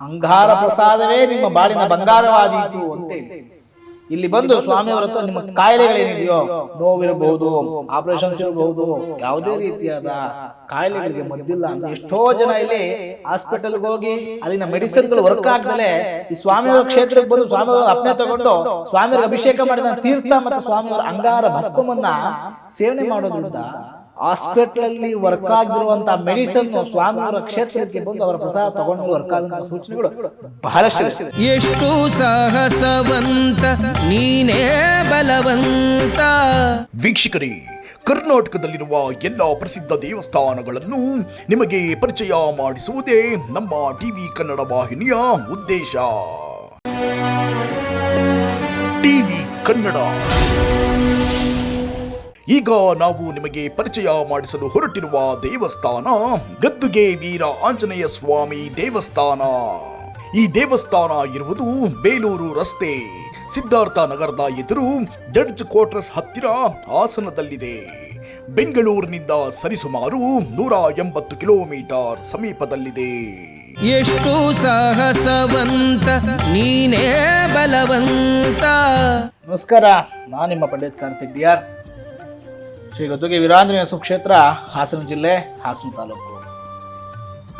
ಅಂಗಾರ ಪ್ರಸಾದವೇ ನಿಮ್ಮ ಬಾಳಿನ ಬಂಗಾರವಾದೀತು ಅಂತೇಳಿ ಇಲ್ಲಿ ಬಂದು ಸ್ವಾಮಿಯವರ ಹತ್ರ ನಿಮ್ಮ ಕಾಯಿಲೆಗಳೇನಿದೆಯೋ, ನೋವಿರಬಹುದು, ಆಪರೇಷನ್ಸ್ ಇರಬಹುದು, ಯಾವುದೇ ರೀತಿಯಾದ ಕಾಯಿಲೆಗಳಿಗೆ ಮದ್ದಿಲ್ಲ ಅಂತ ಎಷ್ಟೋ ಜನ ಇಲ್ಲಿ ಹಾಸ್ಪಿಟಲ್ಗೆ ಹೋಗಿ ಅಲ್ಲಿನ ಮೆಡಿಸಿನ್ಗಳು ವರ್ಕ್ ಆಗ್ದಲೆ ಈ ಸ್ವಾಮಿಯವರ ಕ್ಷೇತ್ರಕ್ಕೆ ಬಂದು ಸ್ವಾಮಿಯವರ ಅಪ್ನೆ ತಗೊಂಡು ಸ್ವಾಮಿಯವರ ಅಭಿಷೇಕ ಮಾಡಿದ ತೀರ್ಥ ಮತ್ತು ಸ್ವಾಮಿಯವರ ಅಂಗಾರ ಭಸ್ಮವನ್ನ ಸೇವನೆ ಮಾಡೋದ್ರಿಂದ ಹಾಸ್ಪಿಟಲ್ ಅಲ್ಲಿ ವರ್ಕ್ ಆಗಿರುವಂತಹ ಮೆಡಿಸಿನ್ ಸ್ವಾಮಿಯವರ ಕ್ಷೇತ್ರಕ್ಕೆ ಬಂದು ಅವರ ಪ್ರಸಾದ ತಗೊಂಡು ವರ್ಕ್ ಆದಂತಹ ಸೂಚನೆಗಳು ಬಹಳಷ್ಟು ಎಷ್ಟು ಸಾಹಸವಂತ ನೀನೇ ಬಲವಂತ. ವೀಕ್ಷಕರೇ ಕರ್ನಾಟಕದಲ್ಲಿರುವ ಎಲ್ಲ ಪ್ರಸಿದ್ಧ ದೇವಸ್ಥಾನಗಳನ್ನು ನಿಮಗೆ ಪರಿಚಯ ಮಾಡಿಸುವುದೇ ನಮ್ಮ ಟಿವಿ ಕನ್ನಡ ವಾಹಿನಿಯ ಉದ್ದೇಶ. ಟಿವಿ ಕನ್ನಡ. ಈಗ ನಾವು ನಿಮಗೆ ಪರಿಚಯ ಮಾಡಿಸಲು ಹೊರಟಿರುವ ದೇವಸ್ಥಾನ ಗದ್ದುಗೆ ವೀರ ಆಂಜನೇಯ ಸ್ವಾಮಿ ದೇವಸ್ಥಾನ. ಈ ದೇವಸ್ಥಾನ ಇರುವುದು ಬೇಲೂರು ರಸ್ತೆ. ಸಿದ್ಧಾರ್ಥ ನಗರದ ಎದುರು ಜಡ್ಜ್ ಕ್ವಾರ್ಟರ್ಸ್ ಹತ್ತಿರ ಹಾಸನದಲ್ಲಿದೆ. ಬೆಂಗಳೂರಿನಿಂದ ಸರಿಸುಮಾರು ನೂರ ಎಂಬತ್ತು ಕಿಲೋಮೀಟರ್ ಸಮೀಪದಲ್ಲಿದೆ. ಎಷ್ಟು ಸಾಹಸವಂತ ನೀನೇ ಬಲವಂತ. ನಮಸ್ಕಾರ ನಾನು ನಿಮ್ಮ ಪಂಡಿತ್ ಕಾರ್ತಿಕ್ ಡಿ ಆರ್ ಶ್ರೀ ಗದ್ದುಗೆ ವೀರಾಂಜನೇಯ ಸುಕ್ಷೇತ್ರ, ಹಾಸನ ಜಿಲ್ಲೆ, ಹಾಸನ ತಾಲೂಕು.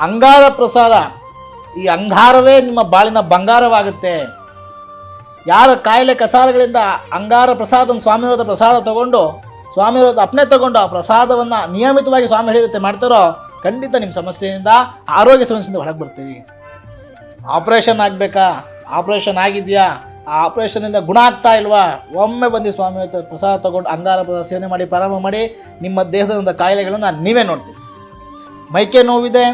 ಅಂಗಾರ ಪ್ರಸಾದ, ಈ ಅಂಗಾರವೇ ನಿಮ್ಮ ಬಾಳಿನ ಬಂಗಾರವಾಗುತ್ತೆ. ಯಾರ ಕಾಯಿಲೆ ಕಸಾಲಗಳಿಂದ ಅಂಗಾರ ಪ್ರಸಾದ ಸ್ವಾಮಿಯವರದ ಪ್ರಸಾದ ತಗೊಂಡು, ಸ್ವಾಮಿಯವರದ ಅಪ್ನೆ ತಗೊಂಡು ಆ ಪ್ರಸಾದವನ್ನು ನಿಯಮಿತವಾಗಿ ಸ್ವಾಮಿ ಹೇಳಿದಂತೆ ಮಾಡ್ತಾರೋ, ಖಂಡಿತ ನಿಮ್ಮ ಸಮಸ್ಯೆಯಿಂದ, ಆರೋಗ್ಯ ಸಮಸ್ಯೆಯಿಂದ ಹೊರಗೆ ಬರ್ತೀವಿ. ಆಪ್ರೇಷನ್ ಆಗಬೇಕಾ? ಆಪ್ರೇಷನ್ ಆಗಿದೆಯಾ? ಆ ಆಪ್ರೇಷನಿಂದ ಗುಣ ಆಗ್ತಾ ಇಲ್ವಾ? ಒಮ್ಮೆ ಬಂದು ಸ್ವಾಮಿ ಪ್ರಸಾದ ತಗೊಂಡು ಅಂಗಾರ ಪ್ರಸಾದ ಸೇವನೆ ಮಾಡಿ, ಪ್ರಾರಂಭ ಮಾಡಿ, ನಿಮ್ಮ ದೇಹದ ಒಂದು ಕಾಯಿಲೆಗಳನ್ನು ನೀವೇ ನೋಡ್ತೀವಿ ಮೈಕೆ ನೋವಿದೆ,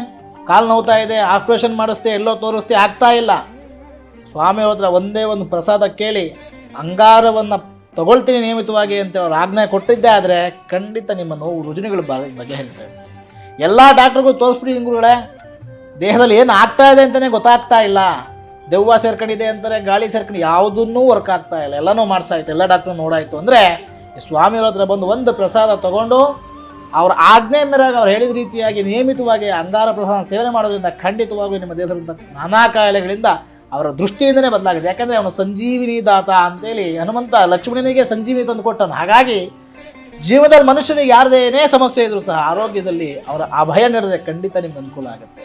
ಕಾಲು ನೋವ್ತಾ ಇದೆ ಆಪ್ರೇಷನ್ ಮಾಡಿಸ್ತೆ ಎಲ್ಲೋ ತೋರಿಸ್ತೆ ಆಗ್ತಾ ಇಲ್ಲ. ಸ್ವಾಮಿ ಹತ್ರ ಒಂದೇ ಒಂದು ಪ್ರಸಾದ ಕೇಳಿ, ಅಂಗಾರವನ್ನು ತಗೊಳ್ತೀನಿ ನಿಯಮಿತವಾಗಿ ಅಂತ ಅವ್ರು ಆಜ್ಞೆ ಕೊಟ್ಟಿದ್ದೆ ಆದರೆ ಖಂಡಿತ ನಿಮ್ಮ ನೋವು ರುಜಿನಗಳು ಬ ಬಗೆಹರಿತವೆ. ಎಲ್ಲ ಡಾಕ್ಟ್ರಿಗೂ ತೋರಿಸ್ಬಿಡಿ ಗುರುಗಳೇ ದೇಹದಲ್ಲಿ ಏನು ಆಗ್ತಾ ಇದೆ ಅಂತಲೇ ಗೊತ್ತಾಗ್ತಾ ಇಲ್ಲ. ದೆವ್ವ ಸೇರ್ಕೊಂಡಿದೆ ಅಂತಾರೆ, ಗಾಳಿ ಸೇರ್ಕೊಂಡು ಯಾವುದನ್ನೂ ವರ್ಕ್ ಆಗ್ತಾ ಇಲ್ಲ. ಎಲ್ಲನೂ ಮಾಡ್ಸಾಯ್ತು, ಎಲ್ಲ ಡಾಕ್ಟ್ರು ನೋಡಾಯಿತು. ಅಂದರೆ ಸ್ವಾಮಿಯವ್ರ ಹತ್ರ ಬಂದು ಒಂದು ಪ್ರಸಾದ ತಗೊಂಡು ಅವ್ರ ಆಜ್ಞೆ ಮೇರೆಗೆ ಅವ್ರು ಹೇಳಿದ ರೀತಿಯಾಗಿ ನಿಯಮಿತವಾಗಿ ಅಂಗಾರ ಪ್ರಸಾದ ಸೇವನೆ ಮಾಡೋದ್ರಿಂದ ಖಂಡಿತವಾಗಿಯೂ ನಿಮ್ಮ ದೇಹದ ನಾನಾ ಕಾಯಿಲೆಗಳಿಂದ ಅವರ ದೃಷ್ಟಿಯಿಂದನೇ ಬದಲಾಗಿದೆ. ಯಾಕಂದರೆ ಅವನು ಸಂಜೀವಿನಿ ದಾತ ಅಂತೇಳಿ ಹನುಮಂತ ಲಕ್ಷ್ಮಣನಿಗೆ ಸಂಜೀವಿನಿ ತಂದು ಕೊಟ್ಟನು. ಹಾಗಾಗಿ ಜೀವನದಲ್ಲಿ ಮನುಷ್ಯನಿಗೆ ಯಾರದೇನೇ ಸಮಸ್ಯೆ ಇದ್ರೂ ಸಹ ಆರೋಗ್ಯದಲ್ಲಿ ಅವರ ಅಭಯ ನೀಡಿದ್ರೆ ಖಂಡಿತ ನಿಮ್ಗೆ ಅನುಕೂಲ ಆಗುತ್ತೆ.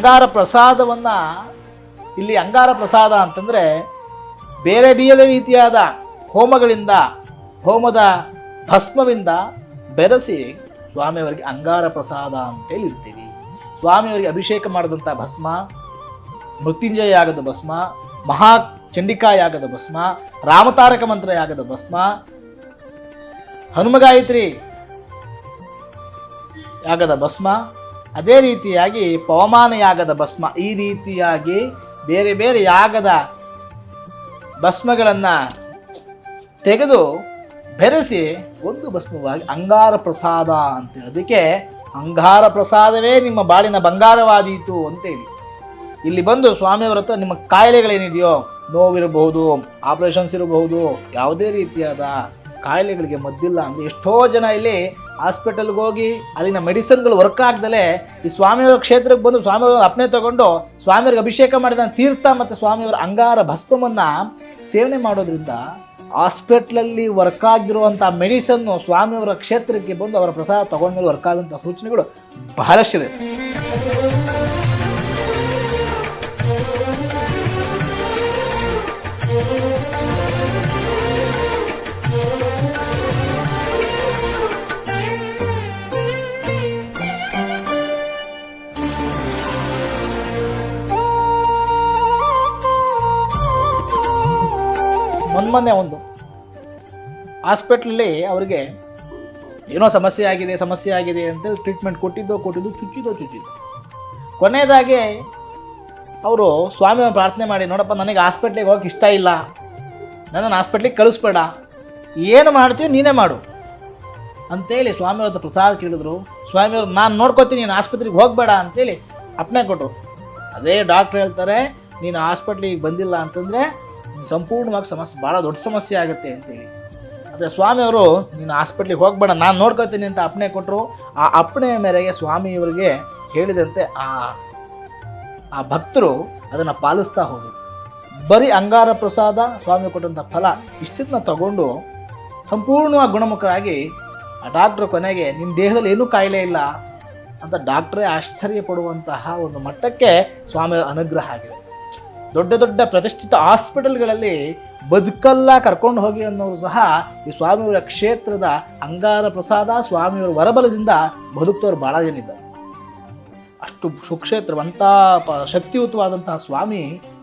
ಅಂಗಾರ ಪ್ರಸಾದವನ್ನು ಇಲ್ಲಿ ಅಂಗಾರ ಪ್ರಸಾದ ಅಂತಂದರೆ ಬೇರೆ ಬೇರೆ ರೀತಿಯಾದ ಹೋಮಗಳಿಂದ, ಹೋಮದ ಭಸ್ಮವಿಂದ ಬೆರೆಸಿ ಸ್ವಾಮಿಯವರಿಗೆ ಅಂಗಾರ ಪ್ರಸಾದ ಅಂತೇಳಿ ಇರ್ತೀವಿ ಸ್ವಾಮಿಯವರಿಗೆ ಅಭಿಷೇಕ ಮಾಡಿದಂಥ ಭಸ್ಮ ಮೃತ್ಯುಂಜಯ ಯಾಗದ ಭಸ್ಮ, ಮಹಾ ಚಂಡಿಕಾ ಯಾಗದ ಭಸ್ಮ, ರಾಮತಾರಕ ಮಂತ್ರ ಯಾಗದ ಭಸ್ಮ, ಹನುಮಗಾಯತ್ರಿ ಯಾಗದ ಭಸ್ಮ ಅದೇ ರೀತಿಯಾಗಿ ಪವಮಾನ ಯಾಗದ ಭಸ್ಮ. ಈ ರೀತಿಯಾಗಿ ಬೇರೆ ಬೇರೆ ಯಾಗದ ಭಸ್ಮಗಳನ್ನು ತೆಗೆದು ಬೆರೆಸಿ ಒಂದು ಭಸ್ಮವಾಗಿ ಅಂಗಾರ ಪ್ರಸಾದ ಅಂತೇಳಿ. ಅದಕ್ಕೆ ಅಂಗಾರ ಪ್ರಸಾದವೇ ನಿಮ್ಮ ಬಾಳಿನ ಬಂಗಾರವಾದೀತು ಅಂತೇಳಿ. ಇಲ್ಲಿ ಬಂದು ಸ್ವಾಮಿಯವರ ಹತ್ರ ನಿಮ್ಮ ಕಾಯಿಲೆಗಳೇನಿದೆಯೋ ನೋವಿರಬಹುದು, ಆಪರೇಷನ್ಸ್ ಇರಬಹುದು, ಯಾವುದೇ ರೀತಿಯಾದ ಕಾಯಿಲೆಗಳಿಗೆ ಮದ್ದಿಲ್ಲ ಅಂದರೆ ಎಷ್ಟೋ ಜನ ಇಲ್ಲಿ ಹಾಸ್ಪಿಟಲ್ಗೆ ಹೋಗಿ ಅಲ್ಲಿನ ಮೆಡಿಸನ್ಗಳು ವರ್ಕ್ ಆಗ್ದಲೇ ಈ ಸ್ವಾಮಿಯವರ ಕ್ಷೇತ್ರಕ್ಕೆ ಬಂದು ಸ್ವಾಮಿಯವರ ಅಪ್ನೆ ತಗೊಂಡು ಸ್ವಾಮಿಯವ್ರಿಗೆ ಅಭಿಷೇಕ ಮಾಡಿದ ತೀರ್ಥ ಮತ್ತು ಸ್ವಾಮಿಯವರ ಅಂಗಾರ ಭಸ್ಮವನ್ನು ಸೇವನೆ ಮಾಡೋದ್ರಿಂದ ಹಾಸ್ಪಿಟ್ಲಲ್ಲಿ ವರ್ಕ್ ಆಗಿರುವಂಥ ಮೆಡಿಸನ್ನು ಸ್ವಾಮಿಯವರ ಕ್ಷೇತ್ರಕ್ಕೆ ಬಂದು ಅವರ ಪ್ರಸಾದ ತಗೊಂಡ್ಮೇಲೆ ವರ್ಕ್ ಆದಂಥ ಸೂಚನೆಗಳು ಬಹಳಷ್ಟಿದೆ. ಮೊನ್ನೆ ಒಂದು. ಹಾಸ್ಪಿಟ್ಲಲ್ಲಿ ಅವರಿಗೆ ಏನೋ ಸಮಸ್ಯೆ ಆಗಿದೆ ಸಮಸ್ಯೆ ಆಗಿದೆ ಅಂತೇಳಿ ಟ್ರೀಟ್ಮೆಂಟ್ ಕೊಟ್ಟಿದ್ದೋ, ಕೊಟ್ಟಿದ್ದು, ಚುಚ್ಚಿದ್ದೋ, ಚುಚ್ಚಿದ್ದು. ಕೊನೆಯದಾಗಿ ಅವರು ಸ್ವಾಮಿ ಪ್ರಾರ್ಥನೆ ಮಾಡಿ, ನೋಡಪ್ಪ, ನನಗೆ ಹಾಸ್ಪಿಟ್ಲಿಗೆ ಹೋಗಕ್ಕೆ ಇಷ್ಟ ಇಲ್ಲ. ನನ್ನನ್ನು ಹಾಸ್ಪಿಟ್ಲಿಗೆ ಕಳಿಸ್ಬೇಡ. ಏನು ಮಾಡ್ತೀವಿ ನೀನೇ ಮಾಡು. ಅಂತೇಳಿ ಸ್ವಾಮಿಯವ್ರ ಪ್ರಸಾದ ಕೇಳಿದ್ರು. ಸ್ವಾಮಿಯವ್ರು ನಾನು ನೋಡ್ಕೋತೀನಿ, ನೀನು ಆಸ್ಪತ್ರೆಗೆ ಹೋಗಬೇಡ ಅಂತೇಳಿ ಅಪ್ನೆ ಕೊಟ್ಟರು ಅದೇ ಡಾಕ್ಟ್ರ್ ಹೇಳ್ತಾರೆ, ನೀನು ಹಾಸ್ಪಿಟ್ಲಿಗೆ ಬಂದಿಲ್ಲ ಅಂತಂದರೆ ಸಂಪೂರ್ಣವಾಗಿ ಸಮಸ್ಯೆ ಭಾಳ ದೊಡ್ಡ ಸಮಸ್ಯೆ ಆಗುತ್ತೆ ಅಂತೇಳಿ. ಆದರೆ ಸ್ವಾಮಿಯವರು ನೀನು ಹಾಸ್ಪಿಟ್ಲಿಗೆ ಹೋಗ್ಬೇಡ, ನಾನು ನೋಡ್ಕೊತೀನಿ ಅಂತ ಅಪ್ಪಣೆ ಕೊಟ್ಟರು ಆ ಅಪ್ಪಣೆಯ ಮೇರೆಗೆ ಸ್ವಾಮಿಯವರಿಗೆ ಹೇಳಿದಂತೆ ಆ ಆ ಭಕ್ತರು ಅದನ್ನು ಪಾಲಿಸ್ತಾ ಹೋದರು. ಬರೀ ಅಂಗಾರ ಪ್ರಸಾದ ಸ್ವಾಮಿ ಕೊಟ್ಟಂಥ ಫಲ ಇಷ್ಟನ್ನ ತಗೊಂಡು ಸಂಪೂರ್ಣವಾಗಿ ಗುಣಮುಖರಾಗಿ ಆ ಡಾಕ್ಟ್ರ್ ಕೊನೆಗೆ ನಿಮ್ಮ ದೇಹದಲ್ಲಿ ಏನೂ ಕಾಯಿಲೆ ಇಲ್ಲ ಅಂತ ಡಾಕ್ಟ್ರೇ ಆಶ್ಚರ್ಯ ಪಡುವಂತಹ ಒಂದು ಮಟ್ಟಕ್ಕೆ ಸ್ವಾಮಿಯ ಅನುಗ್ರಹ ಆಗಿದೆ. ದೊಡ್ಡ ದೊಡ್ಡ ಪ್ರತಿಷ್ಠಿತ ಹಾಸ್ಪಿಟಲ್ಗಳಲ್ಲಿ ಬದುಕಲ್ಲ ಕರ್ಕೊಂಡು ಹೋಗಿ ಅನ್ನೋರು ಸಹ ಈ ಸ್ವಾಮಿಯವರ ಕ್ಷೇತ್ರದ ಅಂಗಾರ ಪ್ರಸಾದ ಸ್ವಾಮಿಯವರ ವರಬಲದಿಂದ ಬದುಕ್ತವ್ರು ಭಾಳ ಜನ ಇದ್ದಾರೆ. ಅಷ್ಟು ಸುಕ್ಷೇತ್ರವಂತ ಪ ಶಕ್ತಿಯುತವಾದಂತಹ ಸ್ವಾಮಿ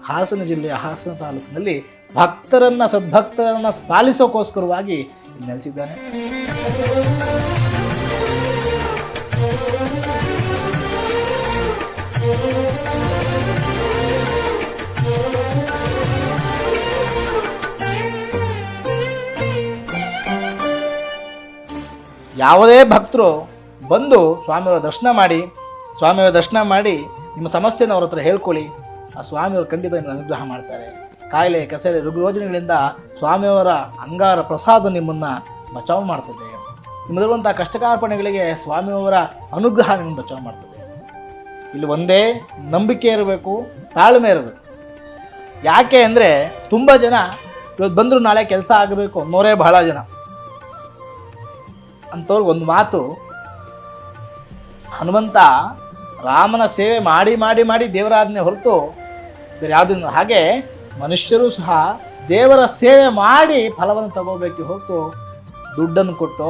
ಹಾಸನ ಜಿಲ್ಲೆಯ ಹಾಸನ ತಾಲೂಕಿನಲ್ಲಿ ಭಕ್ತರನ್ನು ಸದ್ಭಕ್ತರನ್ನು ಪಾಲಿಸೋಕ್ಕೋಸ್ಕರವಾಗಿ ಇಲ್ಲಿ ನೆಲೆಸಿದ್ದಾನೆ. ಯಾವುದೇ ಭಕ್ತರು ಬಂದು ಸ್ವಾಮಿಯವರ ದರ್ಶನ ಮಾಡಿ, ಸ್ವಾಮಿಯವರ ದರ್ಶನ ಮಾಡಿ ನಿಮ್ಮ ಸಮಸ್ಯೆನ ಅವ್ರ ಹತ್ರ ಹೇಳ್ಕೊಳ್ಳಿ. ಆ ಸ್ವಾಮಿಯವರು ಖಂಡಿತ ನಿಮ್ಮನ್ನು ಅನುಗ್ರಹ ಮಾಡ್ತಾರೆ. ಕಾಯಿಲೆ ಕಸೇಳೆ ರುಗ್ ಯೋಜನೆಗಳಿಂದ ಸ್ವಾಮಿಯವರ ಅಂಗಾರ ಪ್ರಸಾದ ನಿಮ್ಮನ್ನು ಬಚಾವ್ ಮಾಡ್ತದೆ. ನಿಮ್ಮದಿರುವಂಥ ಕಷ್ಟಕಾರ್ಪಣೆಗಳಿಗೆ ಸ್ವಾಮಿಯವರ ಅನುಗ್ರಹ ನಿಮ್ಮನ್ನು ಬಚಾವ್ ಮಾಡ್ತದೆ. ಇಲ್ಲಿ ಒಂದೇ ನಂಬಿಕೆ ಇರಬೇಕು, ತಾಳ್ಮೆ ಇರಬೇಕು. ಯಾಕೆ ಅಂದರೆ ತುಂಬ ಜನ ಇವತ್ತು ಬಂದರೂ ನಾಳೆ ಕೆಲಸ ಆಗಬೇಕು ಅನ್ನೋರೇ ಬಹಳ ಜನ. ಅಂಥವ್ರಿಗೆ ಒಂದು ಮಾತು, ಹನುಮಂತ ರಾಮನ ಸೇವೆ ಮಾಡಿ ಮಾಡಿ ಮಾಡಿ ದೇವರಾಧನೆ ಹೊರತು ಬೇರೆ ಹಾಗೆ ಮನುಷ್ಯರು ಸಹ ದೇವರ ಸೇವೆ ಮಾಡಿ ಫಲವನ್ನು ತಗೋಬೇಕು ಹೊರತು ದುಡ್ಡನ್ನು ಕೊಟ್ಟು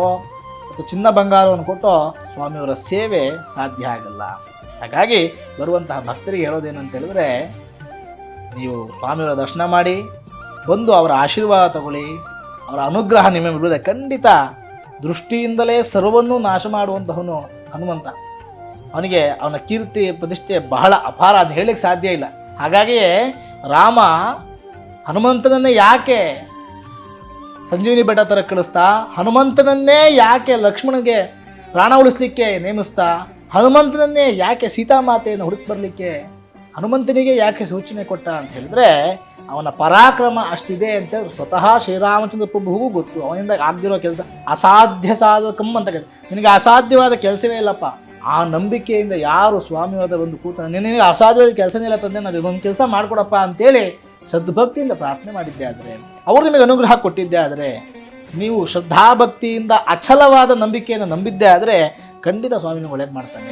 ಮತ್ತು ಚಿನ್ನ ಬಂಗಾರವನ್ನು ಕೊಟ್ಟು ಸ್ವಾಮಿಯವರ ಸೇವೆ ಸಾಧ್ಯ ಆಗಲ್ಲ. ಹಾಗಾಗಿ ಬರುವಂತಹ ಭಕ್ತರಿಗೆ ಹೇಳೋದೇನಂತ ಹೇಳಿದ್ರೆ, ನೀವು ಸ್ವಾಮಿಯವರ ದರ್ಶನ ಮಾಡಿ, ಬಂದು ಅವರ ಆಶೀರ್ವಾದ ತಗೊಳ್ಳಿ, ಅವರ ಅನುಗ್ರಹ ನಿಮಗೆ ಬಿಡುವುದೇ ಖಂಡಿತ ದೃಷ್ಟಿಯಿಂದಲೇ ಸರ್ವನ್ನೂ ನಾಶ ಮಾಡುವಂತಹವನು ಹನುಮಂತ. ಅವನಿಗೆ ಅವನ ಕೀರ್ತಿ, ಪ್ರತಿಷ್ಠೆ ಬಹಳ ಅಪಾರ ಅದು ಹೇಳಲಿಕ್ಕೆ ಸಾಧ್ಯ ಇಲ್ಲ. ಹಾಗಾಗಿಯೇ ರಾಮ ಹನುಮಂತನನ್ನೇ ಯಾಕೆ ಸಂಜೀವಿನಿ ಬೆಟ್ಟ ಥರ ಕಳಿಸ್ತಾ, ಹನುಮಂತನನ್ನೇ ಯಾಕೆ ಲಕ್ಷ್ಮಣನಿಗೆ ಪ್ರಾಣ ಉಳಿಸ್ಲಿಕ್ಕೆ ನೇಮಿಸ್ತಾ, ಹನುಮಂತನನ್ನೇ ಯಾಕೆ ಸೀತಾಮಾತೆಯನ್ನು ಹುಡುಕಿ ಬರಲಿಕ್ಕೆ ಹನುಮಂತನಿಗೆ ಯಾಕೆ ಸೂಚನೆ ಕೊಟ್ಟ ಅಂತ ಹೇಳಿದ್ರೆ ಅವನ ಪರಾಕ್ರಮ ಅಷ್ಟಿದೆ ಅಂತ ಸ್ವತಃ ಶ್ರೀರಾಮಚಂದ್ರ ಪ್ರಭುಗೂ ಗೊತ್ತು. ಅವನಿಂದ ಆಗದಿರೋ ಕೆಲಸ ಅಸಾಧ್ಯ ಸಾಧಕಂ ಅಂತ ಕೇಳಿ ನಿನಗೆ ಅಸಾಧ್ಯವಾದ ಕೆಲಸವೇ ಇಲ್ಲಪ್ಪ. ಆ ನಂಬಿಕೆಯಿಂದ ಯಾರು ಸ್ವಾಮಿವಾದ ಒಂದು ಕೂತ ನಿನಗೆ ಅಸಾಧ್ಯವಾದ ಕೆಲಸನೇ ಇಲ್ಲ ತಂದೆ, ನಾನು ಇದೊಂದು ಕೆಲಸ ಮಾಡಿಕೊಡಪ್ಪ ಅಂತೇಳಿ ಸದ್ಭಕ್ತಿಯಿಂದ ಪ್ರಾರ್ಥನೆ ಮಾಡಿದ್ದೆ ಆದರೆ, ಅವರು ನಿಮಗೆ ಅನುಗ್ರಹ ಕೊಟ್ಟಿದ್ದೆ ಆದರೆ, ನೀವು ಶ್ರದ್ಧಾಭಕ್ತಿಯಿಂದ ಅಚಲವಾದ ನಂಬಿಕೆಯನ್ನು ನಂಬಿದ್ದೆ ಆದರೆ ಖಂಡಿತ ಸ್ವಾಮಿನ ಒಳ್ಳೇದು ಮಾಡ್ತಾನೆ.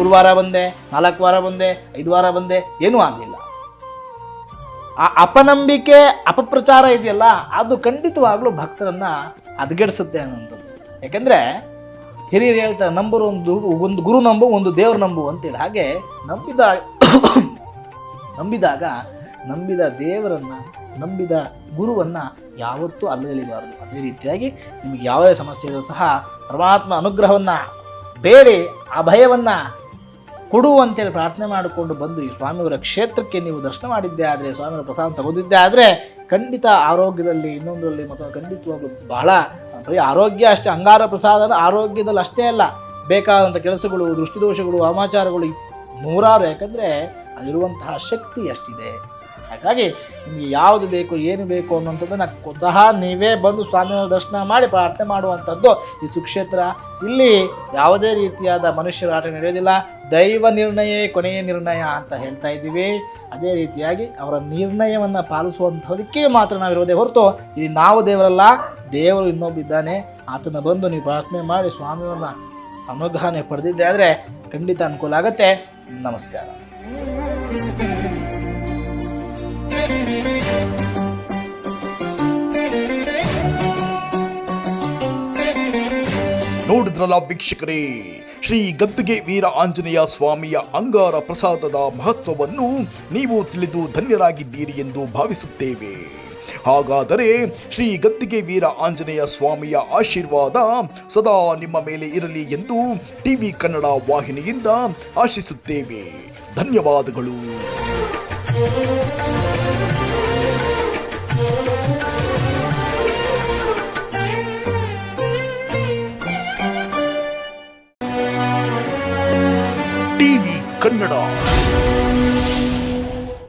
ಮೂರು ವಾರ ಬಂದೆ, ನಾಲ್ಕು ವಾರ ಬಂದೆ, ಐದು ವಾರ ಬಂದೆ, ಏನೂ ಆಗಲಿಲ್ಲ. ಆ ಅಪನಂಬಿಕೆ, ಅಪಪ್ರಚಾರ ಇದೆಯಲ್ಲ, ಅದು ಖಂಡಿತವಾಗ್ಲೂ ಭಕ್ತರನ್ನ ಹದಗೆಡಿಸುತ್ತೆ ಅನ್ನೋಂಥದ್ದು ಯಾಕೆಂದ್ರೆ ಹಿರಿಯರು ಹೇಳ್ತಾರೆ, ನಂಬರು ಒಂದು ಒಂದು ಗುರು ನಂಬು, ಒಂದು ದೇವ್ರ ನಂಬು ಅಂತೇಳಿ ಹಾಗೆ ನಂಬಿದ, ನಂಬಿದಾಗ ನಂಬಿದ ದೇವರನ್ನು, ನಂಬಿದ ಗುರುವನ್ನು ಯಾವತ್ತೂ ಅಲ್ಲಗಲಿಬಾರದು ಅದೇ ರೀತಿಯಾಗಿ ನಿಮಗೆ ಯಾವುದೇ ಸಮಸ್ಯೆ ಸಹ ಪರಮಾತ್ಮ ಅನುಗ್ರಹವನ್ನು ಬೇಡಿ ಅಭಯವನ್ನ ಕೊಡು ಅಂತೇಳಿ ಪ್ರಾರ್ಥನೆ ಮಾಡಿಕೊಂಡು ಬಂದು ಈ ಸ್ವಾಮಿಯವರ ಕ್ಷೇತ್ರಕ್ಕೆ ನೀವು ದರ್ಶನ ಮಾಡಿದ್ದೆ ಆದರೆ, ಸ್ವಾಮಿಯವರ ಪ್ರಸಾದ ತಗೋದಿದ್ದೇ ಆದರೆ ಖಂಡಿತ ಆರೋಗ್ಯದಲ್ಲಿ ಇನ್ನೊಂದರಲ್ಲಿ ಮತ್ತು ಖಂಡಿತವಾಗ್ಲೂ ಬಹಳ ಬರೀ ಆರೋಗ್ಯ ಅಷ್ಟೇ, ಅಂಗಾರ ಪ್ರಸಾದ ಆರೋಗ್ಯದಲ್ಲಿ ಅಷ್ಟೇ ಅಲ್ಲ. ಬೇಕಾದಂಥ ಕೆಲಸಗಳು, ದೃಷ್ಟಿದೋಷಗಳು ಅಮಾಚಾರಗಳು ನೂರಾರು. ಯಾಕಂದರೆ ಅಲ್ಲಿರುವಂತಹ ಶಕ್ತಿ ಅಷ್ಟಿದೆ. ಹಾಗಾಗಿ ನಿಮಗೆ ಯಾವುದು ಬೇಕು, ಏನು ಬೇಕು ಅನ್ನುವಂಥದ್ದನ್ನು ಸ್ವತಃ ನೀವೇ ಬಂದು ಸ್ವಾಮಿಯವರ ದರ್ಶನ ಮಾಡಿ ಪ್ರಾರ್ಥನೆ ಮಾಡುವಂಥದ್ದು ಈ ಸುಕ್ಷೇತ್ರ. ಇಲ್ಲಿ ಯಾವುದೇ ರೀತಿಯಾದ ಮನುಷ್ಯರ ಆಟ ನಡೆಯೋದಿಲ್ಲ ದೈವ ನಿರ್ಣಯ ಕೊನೆಯ ನಿರ್ಣಯ ಅಂತ ಹೇಳ್ತಾ ಇದ್ದೀವಿ. ಅದೇ ರೀತಿಯಾಗಿ ಅವರ ನಿರ್ಣಯವನ್ನು ಪಾಲಿಸುವಂಥದಕ್ಕೆ ಮಾತ್ರ ನಾವಿರೋದೇ ಹೊರತು ಇಲ್ಲಿ ನಾವು ದೇವರಲ್ಲ, ದೇವರು ಇನ್ನೊಬ್ಬಿದ್ದಾನೆ. ಆತನ ಬಂದು ನೀವು ಪ್ರಾರ್ಥನೆ ಮಾಡಿ ಸ್ವಾಮಿಯವರನ್ನ ಅನುಗ್ರಹನೆ ಪಡೆದಿದ್ದೆ ಆದರೆ ಖಂಡಿತ ಅನುಕೂಲ ಆಗುತ್ತೆ. ನಮಸ್ಕಾರ. ನೋಡಿದ್ರಲ್ಲ ವೀಕ್ಷಕರೇ, ಶ್ರೀ ಗದ್ದುಗೆ ವೀರ ಆಂಜನೇಯ ಸ್ವಾಮಿಯ ಅಂಗಾರ ಪ್ರಸಾದದ ಮಹತ್ವವನ್ನು ನೀವು ತಿಳಿದು ಧನ್ಯರಾಗಿದ್ದೀರಿ ಎಂದು ಭಾವಿಸುತ್ತೇವೆ. ಹಾಗಾದರೆ ಶ್ರೀ ಗದ್ದಿಗೆ ವೀರ ಆಂಜನೇಯ ಸ್ವಾಮಿಯ ಆಶೀರ್ವಾದ ಸದಾ ನಿಮ್ಮ ಮೇಲೆ ಇರಲಿ ಎಂದು ಟಿವಿ ಕನ್ನಡ ವಾಹಿನಿಯಿಂದ ಆಶಿಸುತ್ತೇವೆ. ಧನ್ಯವಾದಗಳು. ಕನ್ನಡ.